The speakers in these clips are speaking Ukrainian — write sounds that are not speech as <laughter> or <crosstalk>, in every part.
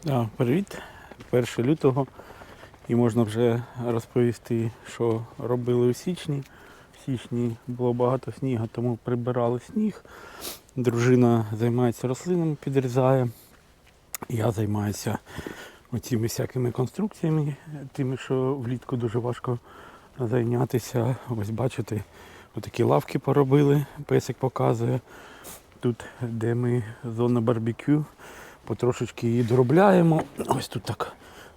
Да, привіт. 1 лютого і можна вже розповісти, що робили у січні. В січні було багато снігу, тому прибирали сніг. Дружина займається рослинами, підрізає. Я займаюся оціми всякими конструкціями, тими, що влітку дуже важко зайнятися. Ось бачите, отакі лавки поробили, песик показує. Тут, де ми зона барбекю, потрошечки її доробляємо. Ось тут так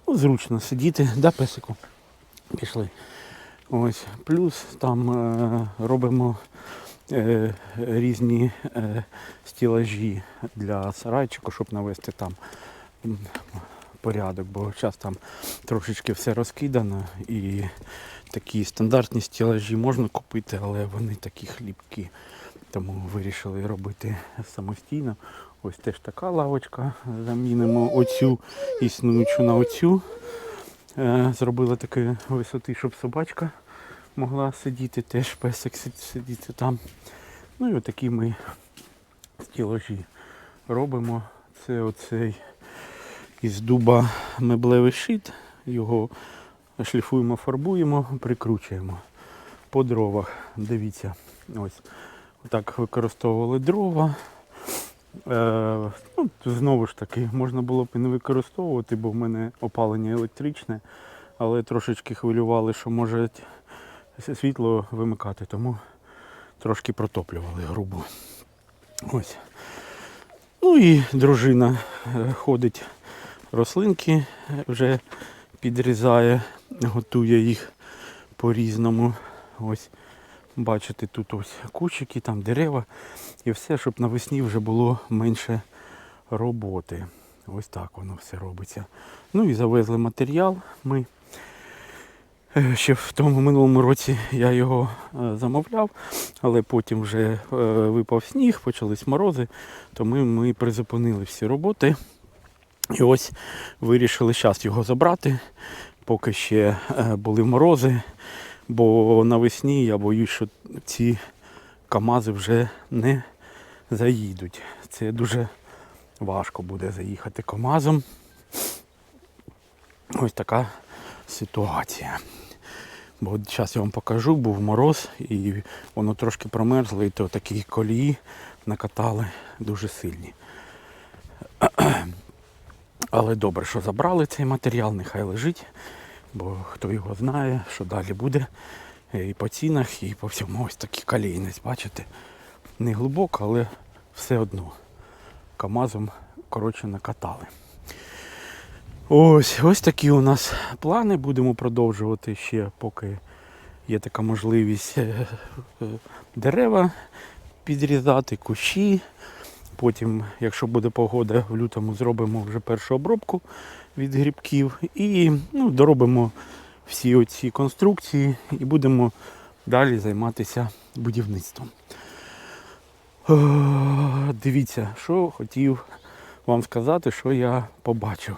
ну, зручно сидіти, да, песику? Пішли. Ось. Плюс там е, робимо е, різні е, стілажі для сарайчику, щоб навести там порядок, бо зараз там трошечки все розкидано і такі стандартні стілажі можна купити, але вони такі хлібкі. Тому вирішили робити самостійно. Ось теж така лавочка. Замінимо оцю існуючу на оцю. Е, Зробили такої висоти, щоб собачка могла сидіти, теж песик сидіти там. Ну і отакі ми стілажі робимо. Це оцей із дуба меблевий щит. Його шліфуємо, фарбуємо, прикручуємо по дровах. Дивіться, ось так використовували дрова. Е, ну, знову ж таки, можна було б і не використовувати, бо в мене опалення електричне, але трошечки хвилювали, що може світло вимикати, тому трошки протоплювали грубо. Ось. Ну і дружина е, ходить рослинки, вже підрізає, готує їх по-різному. Ось. Бачите, тут ось кущики, там дерева і все, щоб навесні вже було менше роботи. Ось так воно все робиться. Ну і завезли матеріал. Ми е, ще в тому минулому році я його е, замовляв, але потім вже е, випав сніг, почались морози, то ми, ми призупинили всі роботи. І ось вирішили зараз його забрати, поки ще були морози. Бо навесні я боюсь, що ці КАМАЗи вже не заїдуть. Це дуже важко буде заїхати КАМАЗом. Ось така ситуація. Бо зараз я вам покажу, був мороз і воно трошки промерзло, і то такі колії накатали дуже сильні. <clears throat> Але добре, що забрали цей матеріал, нехай лежить, бо хто його знає, що далі буде. І по цінах, і по всьому. Ось такі колійниць, бачите? Не глибоко, але все одно. КАМАЗом, коротше, накатали. Ось, ось такі у нас плани. Будемо продовжувати ще, поки є така можливість е, е, дерева підрізати, кущі. Потім, якщо буде погода, в лютому зробимо вже першу обробку від грибків і ну, доробимо всі оці конструкції і будемо далі займатися будівництвом. Дивіться, що хотів вам сказати, що я побачив.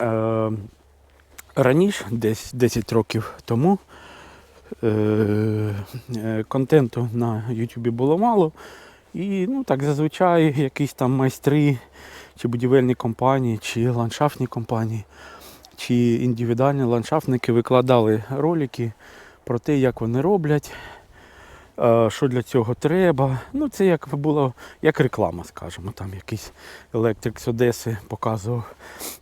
Е, Раніше, десь 10 років тому, е, е, контенту на YouTube було мало. І ну, так зазвичай якісь там майстри, чи будівельні компанії, чи ландшафтні компанії, чи індивідуальні ландшафтники викладали ролики про те, як вони роблять, е, що для цього треба. Ну, це як було як реклама, скажімо. Там якийсь електрик з Одеси показував,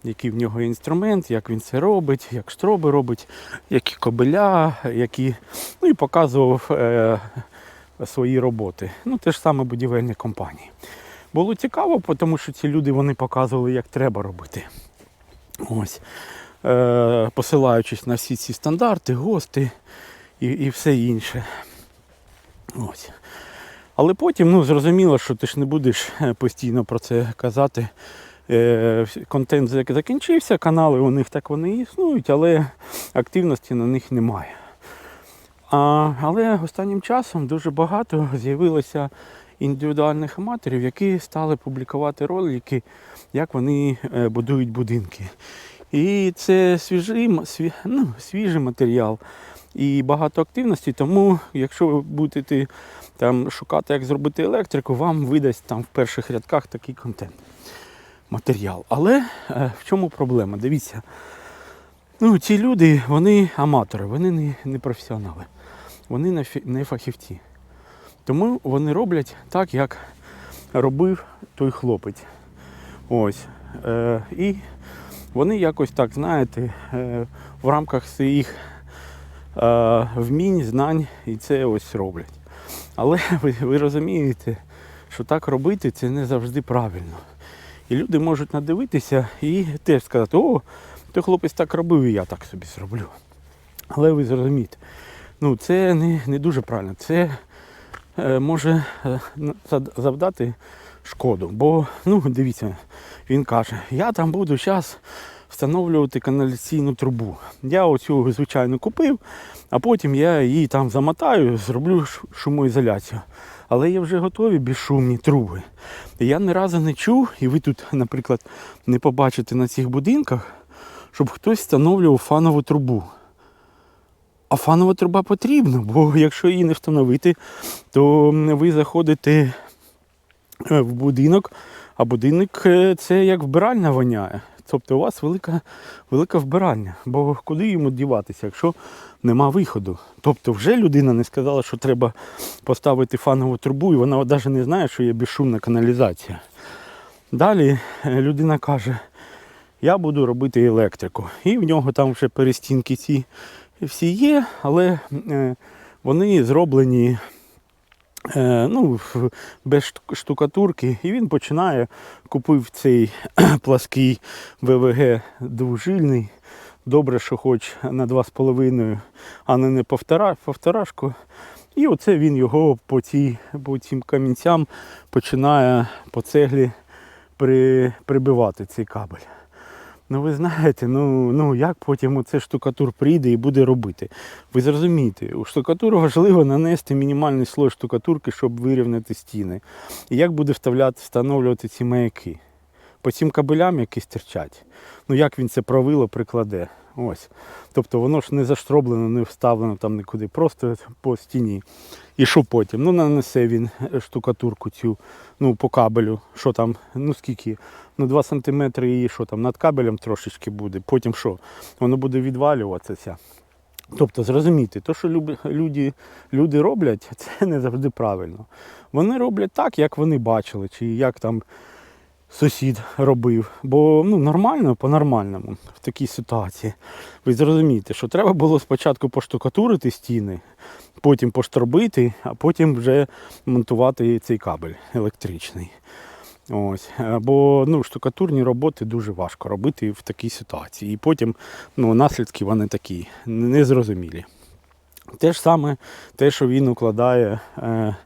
який в нього інструмент, як він це робить, як штроби робить, які кобеля, які. Ну і показував е, свої роботи. Ну, те ж саме будівельні компанії. Було цікаво, тому що ці люди вони показували, як треба робити. Ось. Е, посилаючись на всі ці стандарти, ГОСТи і, і все інше. Ось. Але потім ну, зрозуміло, що ти ж не будеш е, постійно про це казати. Е, контент закінчився, канали у них так вони існують, але активності на них немає. Але останнім часом дуже багато <laughs> з'явилося індивідуальних аматорів, які стали публікувати ролики, як вони е, будують будинки. І це свіжий, сві, ну, свіжий матеріал і багато активності. Тому, якщо ви будете там шукати, як зробити електрику, вам видасть там в перших рядках такий контент. матеріал. Але е, в чому проблема? Дивіться, ну, ці люди, вони аматори, вони не, не професіонали, вони не, фахівці. Тому вони роблять так, як робив той хлопець. Ось. Е, і вони якось так, знаєте, е, в рамках своїх е, вмінь, знань і це ось роблять. Але <laughs> ви, ви розумієте, що так робити це не завжди правильно. І люди можуть надивитися і теж сказати, о, той хлопець так робив, і я так собі зроблю. Але ви зрозумієте, ну це не, не дуже правильно. Це е, може е, завдати шкоду. Бо, ну, дивіться, він каже, я там буду зараз встановлювати каналізаційну трубу. Я оцю звичайно купив, а потім я її там замотаю, зроблю шумоізоляцію. Але є вже готові безшумні труби. Я ні разу не чув, і ви тут, наприклад, не побачите на цих будинках, щоб хтось встановлював фанову трубу. А фанова труба потрібна, бо <laughs> якщо її не встановити, то ви заходите е, в будинок, а будинок е, це як вбиральня воняє. Тобто у вас велика, велика вбиральня. Бо куди йому діватися, якщо нема виходу? Тобто вже людина не сказала, що треба поставити фанову трубу, і вона навіть не знає, що є безшумна каналізація. Далі е, людина каже, я буду робити електрику. І в нього там вже перестінки ці всі є, але е, вони зроблені е, ну, без штукатурки. І він починає, купив цей <clears throat> плаский ВВГ двужильний. Добре, що хоч на 2,5, а не на повторашку. І оце він його по, ці, по цим камінцям починає по цеглі при, прибивати цей кабель. Ну ви знаєте, ну, ну як потім оце штукатур прийде і буде робити. Ви зрозумієте, у штукатуру важливо нанести мінімальний слой штукатурки, щоб вирівняти стіни. І як буде вставляти, встановлювати ці маяки? По цим кабелям, які стирчать. Ну як він це правило прикладе? Ось. Тобто воно ж не заштроблено, не вставлено там нікуди, просто по стіні. І що потім? Ну нанесе він штукатурку цю, ну по кабелю, що там, ну скільки, ну 2 см і що там, над кабелем трошечки буде, потім що? Воно буде відвалюватися. Тобто, зрозумійте, то, що люди, люди роблять, <laughs> це не завжди правильно. Вони роблять так, як вони бачили, чи як там сусід робив. Бо ну, нормально, по-нормальному в такій ситуації. Ви зрозумієте, що треба було спочатку поштукатурити стіни, потім поштробити, а потім вже монтувати цей кабель електричний. Ось. Бо ну, штукатурні роботи дуже важко робити в такій ситуації. І потім ну, наслідки вони такі незрозумілі. Те ж саме, те, що він укладає е,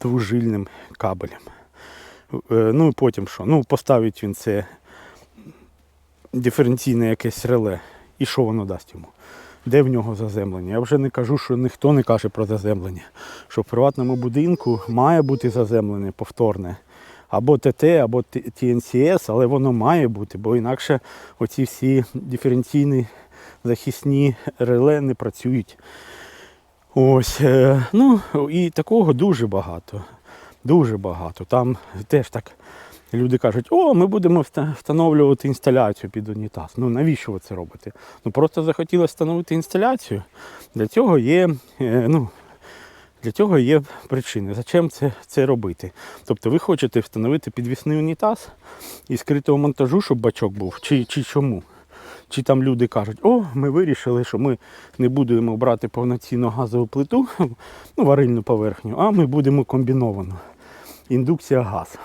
двужильним кабелем. Е, ну і потім що? Ну, поставить він це диференційне якесь реле. І що воно дасть йому? Де в нього заземлення? Я вже не кажу, що ніхто не каже про заземлення. Що в приватному будинку має бути заземлення повторне. Або ТТ, або Т- TNCS, але воно має бути, бо інакше оці всі диференційні захисні реле не працюють. Ось, е, ну і такого дуже багато. Дуже багато. Там теж так люди кажуть, о, ми будемо встановлювати інсталяцію під унітаз. Ну навіщо ви це робите? Ну просто захотіли встановити інсталяцію. Для цього є, е, ну, для цього є причини. Зачем це, це робити? Тобто ви хочете встановити підвісний унітаз і скритого монтажу, щоб бачок був, чи, чи чому? Чи там люди кажуть, о, ми вирішили, що ми не будемо брати повноцінну газову плиту, ну, варильну поверхню, а ми будемо комбіновану. Індукція газ.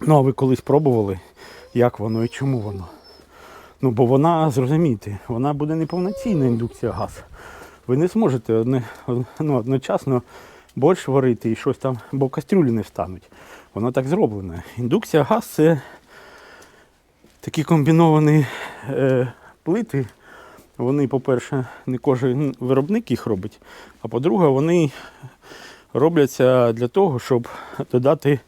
Ну, а ви колись пробували, як воно і чому воно? Ну, бо вона, зрозумійте, вона буде неповноцінна індукція газ. Ви не зможете одне, ну, одночасно борщ варити і щось там, бо кастрюлі не встануть. Воно так зроблено. Індукція газ це такі комбіновані е, плити. Вони, по-перше, не кожен виробник їх робить, а по-друге, вони робляться для того, щоб додати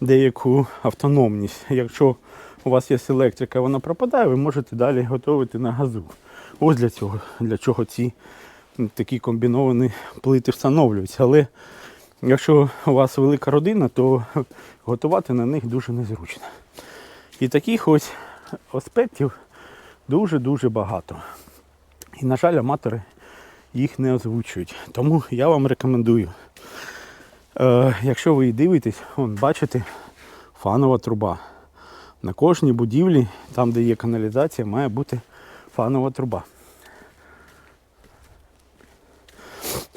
деяку автономність. Якщо у вас є електрика, вона пропадає, ви можете далі готувати на газу. Ось для цього, для чого ці такі комбіновані плити встановлюються. Але якщо у вас велика родина, то готувати на них дуже незручно. І таких ось аспектів дуже-дуже багато. І, на жаль, аматори їх не озвучують. Тому я вам рекомендую. Е, якщо ви дивитесь, вон, бачите, фанова труба. На кожній будівлі, там де є каналізація, має бути фанова труба.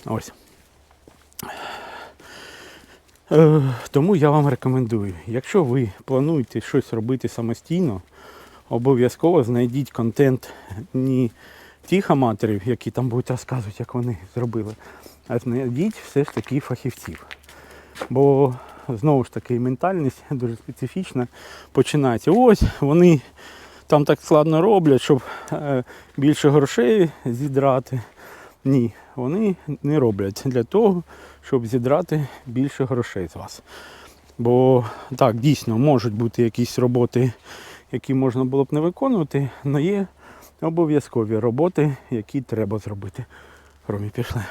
Ось. Е, тому я вам рекомендую, якщо ви плануєте щось робити самостійно, обов'язково знайдіть контент не тих аматорів, які там будуть розказувати, як вони зробили, а знайдіть все ж таки фахівців. Бо знову ж таки ментальність дуже специфічна починається. Ось вони там так складно роблять, щоб е, більше грошей зідрати. Ні, вони не роблять для того, щоб зідрати більше грошей з вас. Бо так, дійсно можуть бути якісь роботи, які можна було б не виконувати, але є обов'язкові роботи, які треба зробити. Ромі пішли.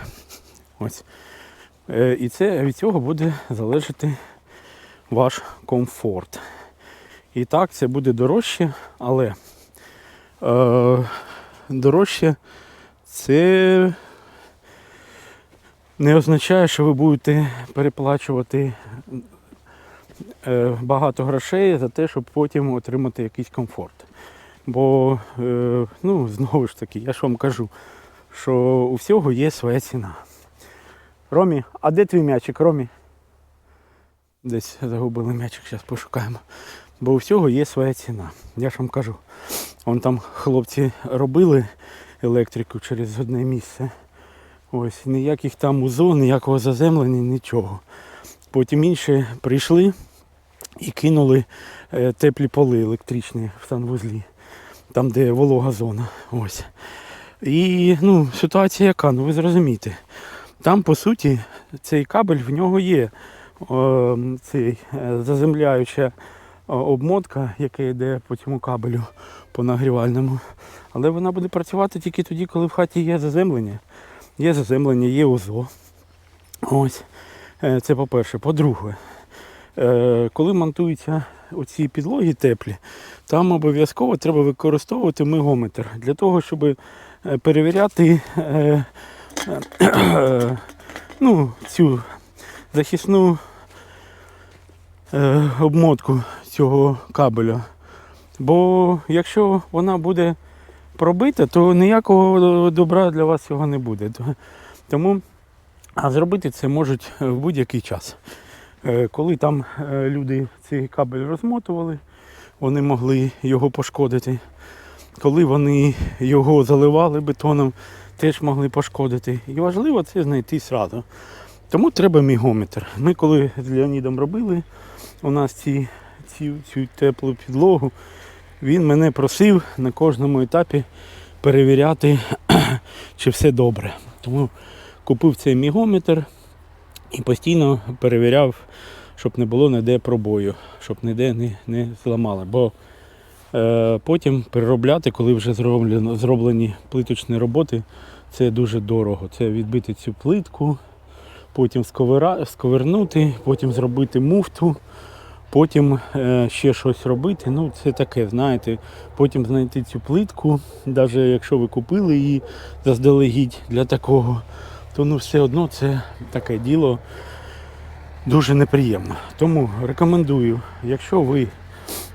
Ось. Е, І це від цього буде залежати ваш комфорт. І так, це буде дорожче, але е, дорожче це не означає, що ви будете переплачувати е, багато грошей за те, щоб потім отримати якийсь комфорт. Бо, е, ну, знову ж таки, я ж вам кажу, що у всього є своя ціна. Ромі, а де твій м'ячик, Ромі? Десь загубили м'ячик, зараз пошукаємо. Бо у всього є своя ціна. Я ж вам кажу. Вон там хлопці робили електрику через одне місце. Ось, ніяких там УЗО, ніякого заземлення, нічого. Потім інші прийшли і кинули е, теплі поли електричні в санвузлі, там де волога зона. Ось. І ну, ситуація яка, ну ви зрозумієте. Там, по суті, цей кабель в нього є о, цей, е, заземляюча обмотка, яка йде по цьому кабелю по нагрівальному. Але вона буде працювати тільки тоді, коли в хаті є заземлення. Є заземлення, є ОЗО. Ось. Е, Це по-перше. По-друге, е, коли монтуються оці підлоги теплі, там обов'язково треба використовувати мегометр для того, щоб е, перевіряти е, е, ну, цю захисну е, обмотку цього кабеля. Бо якщо вона буде пробита, то ніякого добра для вас цього не буде. Тому а зробити це можуть в будь-який час. Е, Коли там е, люди цей кабель розмотували, вони могли його пошкодити. Коли вони його заливали бетоном, теж могли пошкодити. І важливо це знайти сразу. Тому треба мігометр. Ми коли з Леонідом робили у нас ці, ці, цю теплу підлогу, він мене просив на кожному етапі перевіряти, <clears throat> чи все добре. Тому купив цей мігометр і постійно перевіряв, щоб не було ніде пробою, щоб ніде не, не зламали. Бо е, потім переробляти, коли вже зроблено, зроблені плиточні роботи, це дуже дорого. Це відбити цю плитку, потім сковира, сковернути, потім зробити муфту. Потім е, ще щось робити, ну це таке, знаєте. Потім знайти цю плитку, навіть якщо ви купили її заздалегідь для такого, то ну все одно це таке діло дуже неприємно. Тому рекомендую, якщо ви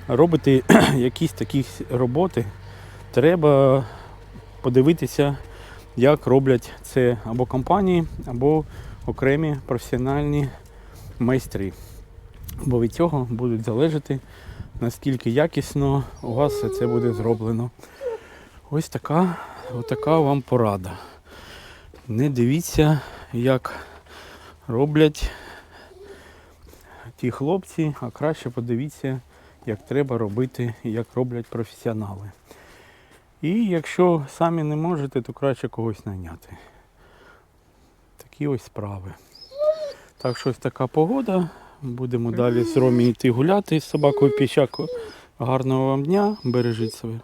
робите <clears throat> якісь такі роботи, треба подивитися, як роблять це або компанії, або окремі професіональні майстри. Бо від цього будуть залежати, наскільки якісно у вас це буде зроблено. Ось така, така вам порада. Не дивіться, як роблять ті хлопці, а краще подивіться, як треба робити як роблять професіонали. І якщо самі не можете, то краще когось найняти. Такі ось справи. Так що ось така погода. Будемо далі з Ромі йти гуляти з собакою піщакою. Гарного вам дня, бережіть себе.